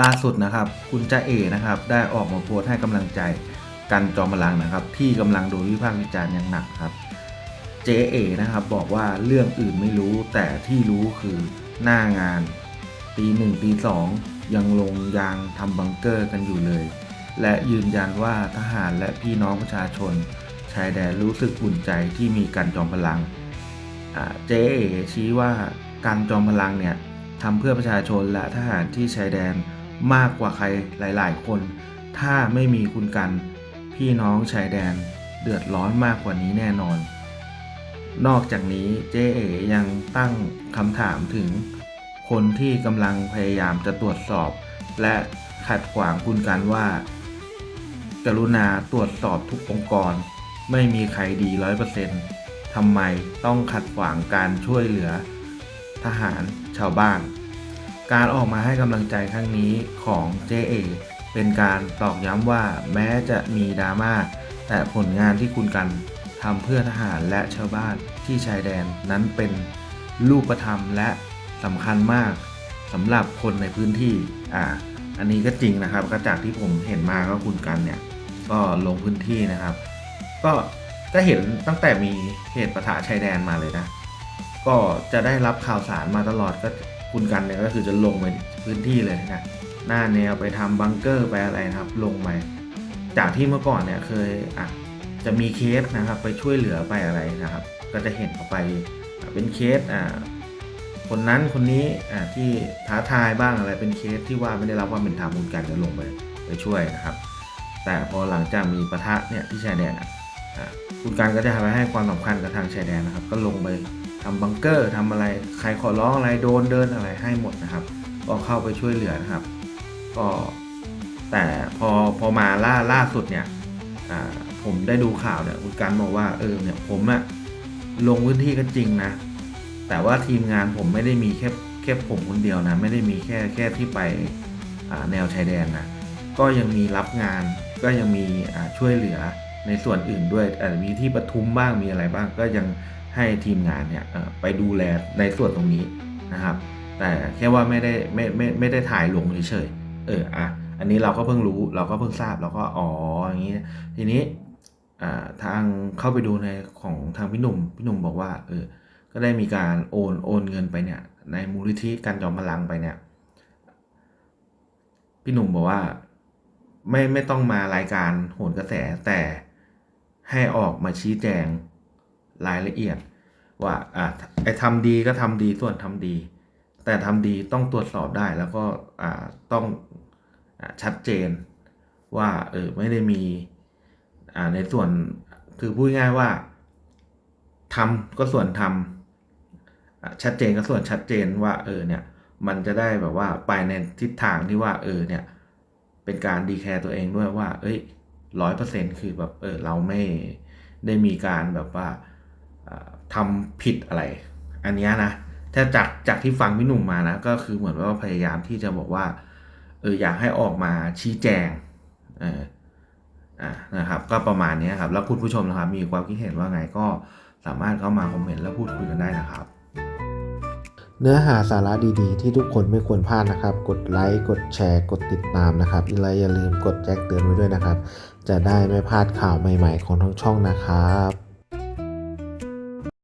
ล่าสุดนะครับ คุณจ้าเอนะครับ ได้ออกมาโพสต์ให้กำลังใจกันจอมพลังนะครับ ที่กำลังโดนวิพากษ์วิจารณ์อย่างหนักครับเจเอนะครับบอกว่าเรื่องอื่นไม่รู้แต่ที่รู้คือหน้างานตีหนึ่งตีสองยังลงยางทำบังเกอร์กันอยู่เลย และยืนยันว่าทหารและพี่น้องประชาชนชายแดนรู้สึกอุ่นใจที่มีการจอมพลังเจเอชี้ว่าการจอมพลังเนี่ยทำเพื่อประชาชนและทหารที่ชายแดน มากกว่าใครหลาย ๆ คน ถ้าไม่มีคุณกัน พี่น้องชายแดนเดือดร้อนมากกว่านี้แน่นอน นอกจากนี้เจเอยังตั้งคำถามถึง คนที่กำลังพยายามจะตรวจสอบ และขัดขวางคุณกันว่า กรุณาตรวจสอบทุกองค์กร ไม่มีใครดีร้อยเปอร์เซ็นต์ทำไมต้องขัดขวางการช่วยเหลือ ทหารชาวบ้าน การออกมาให้กำลังใจครั้งนี้ของ JA เป็นการตอกย้ำว่าแม้จะมีดราม่าแต่ผลงานที่คุณกันทำเพื่อทหารและชาวบ้านที่ชายแดนนั้นเป็นรูปธรรมและสำคัญมากสำหรับคนในพื้นที่อ่าอันนี้ก็จริงนะครับก็จากที่ผมเห็นมาก็คุณกันเนี่ยก็ลงพื้นที่นะครับ ก็ก็เห็นตั้งแต่มีเหตุประทะชายแดนมาเลยนะ ก็จะได้รับข่าวสารมาตลอดก็ คุณกันเนี่ยก็คือจะลงไปพื้นที่เลยนะหน้าแนวไปทำบังเกอร์ไปอะไรนะครับ ลงไปจากที่เมื่อก่อนเนี่ยเคยอะจะมีเคสนะครับ ไปช่วยเหลือไปอะไรนะครับ ก็จะเห็นเขาไปเป็นเคสอ่าคนนั้นคนนี้อ่าที่ท้าทายบ้างอะไรเป็นเคสที่ว่าไม่ได้รับความเป็นธรรมคุณกันจะลงไปไปช่วยนะครับ แต่พอหลังจากมีปะทะเนี่ยที่ชายแดนอะอะคุณการก็จะไปให้ความสำคัญกับทางชายแดนนะครับ ก็ลงไป ทำบังเกอร์ทำอะไร ใครขอร้องอะไรโดนเดินอะไรให้หมดนะครับ ก็เข้าไปช่วยเหลือนะครับ ก็แต่พอพอมาล่าล่าสุดเนี่ยผมได้ดูข่าวเนี่ยคุณการบอกว่าเออเนี่ยผมอะลงพื้นที่ก็จริงนะ แต่ว่าทีมงานผมไม่ได้มีแค่แค่ผมคนเดียวนะ ไม่ได้มีแค่แค่ที่ไปแนวชายแดนนะก็ยังมีรับงานก็ยังมีช่วยเหลือในส่วนอื่นด้วยอาจจะมีที่ปทุมบ้างมีอะไรบ้างก็ยัง ให้ทีมงานเนี่ยไปดูแลในส่วนตรงนี้นะครับ แต่แค่ว่าไม่ได้ไม่ไม่ไม่ได้ถ่ายลงเฉยๆเอออะอันนี้เราก็เพิ่งรู้เราก็เพิ่งทราบเราก็อ๋ออย่างนี้ทีนี้ทางเข้าไปดูในของทางพี่หนุ่มพี่หนุ่มบอกว่าเออก็ได้มีการโอนโอนเงินไปเนี่ย ในมูลนิธิการจอมพลังไปเนี่ย พี่หนุ่มบอกว่าไม่ไม่ต้องมารายการโหนกระแสแต่ให้ออกมาชี้แจง รายละเอียด ว่าอะไอ้ทำดีก็ทำดีส่วนทำดี แต่ทำดีต้องตรวจสอบได้แล้วก็อ่าต้องอชัดเจนว่าเออไม่ได้มีอ่าในส่วนคือพูดง่ายว่าทำก็ส่วนทำชัดเจนก็ส่วนชัดเจนว่าเออเนี่ยมันจะได้แบบว่าไปในทิศทางที่ว่าเออเนี่ยเป็นการดีแคร์ตัวเองด้วยว่า เอ้ยร้อยเปอร์เซ็นคือแบบเออเราไม่ได้มีการแบบว่า อ่าทำผิดอะไร อันนี้นะถ้าจากจากที่ฟังพี่หนุ่มมานะก็คือเหมือนว่าพยายามที่จะบอกว่าเอออยากให้ออกมาชี้แจงเอออ่านะครับ ก็ประมาณนี้ครับแล้วคุณผู้ชมนะครับ มีความคิดเห็นว่าไงก็สามารถเข้ามาคอมเมนต์แล้วพูดคุยกันได้นะครับ เนื้อหาสาระดีๆ ที่ทุกคนไม่ควรพลาดนะครับ กดไลค์กดแชร์กดติดตามนะครับและอย่าลืมกดแจ้งเตือนไว้ด้วยนะครับ จะได้ไม่พลาดข่าวใหม่ ๆ ของทั้งช่องนะครับ